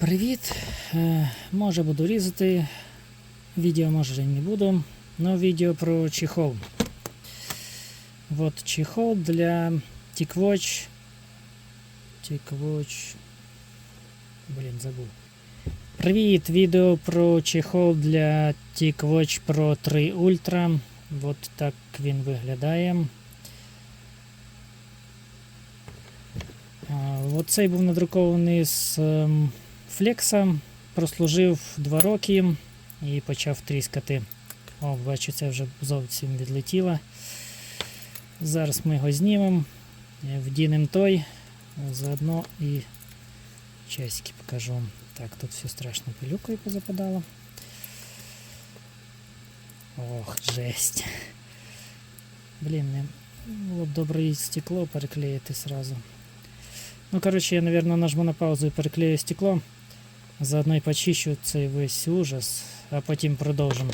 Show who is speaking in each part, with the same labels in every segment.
Speaker 1: Привіт! Е, Може буду різати. Відео може не буду. Но відео про чехол. Вот чехол для TicWatch. TicWatch. Блін, забув. Привіт! Відео про чехол для TicWatch Pro 3 Ultra. Вот так він виглядає. Оцей був надрукований з ем, флекса, прослужив 2 роки і почав тріскати. О, бачу, це вже зовсім відлетіло. Зараз ми його знімемо, вдінемо той, заодно і часики покажу. Так, тут все страшно пилюкою позападало. Ох, жесть. Блін, не було б добре стекло переклеїти сразу. Ну, короче, я, наверное, нажму на паузу і переклею стекло. Заодно і почищу цей весь ужас, а потім продовжимо.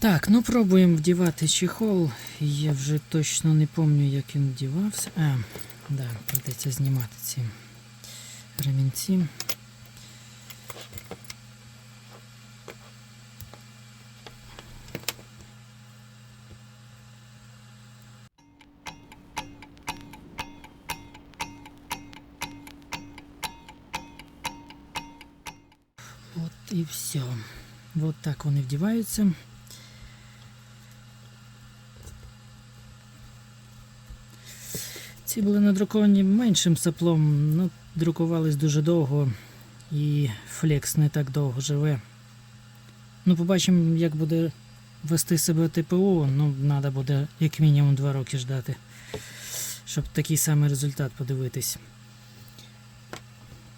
Speaker 1: Так, ну пробуємо вдівати чехол. Я вже точно не пам'ятаю, як він вдівався. А, да, придеться знімати ці ремінці. От і все. От так вони вдіваються. Ці були надруковані меншим саплом, ну, друкувались дуже довго і флекс не так довго живе. Ну, побачимо, як буде вести себе ТПО, ну, треба буде як мінімум 2 роки ждати, щоб такий самий результат подивитись.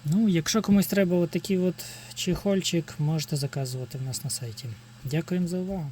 Speaker 1: Ну, якщо комусь треба отакий от чехольчик, можете заказувати в нас на сайті. Дякуємо за увагу.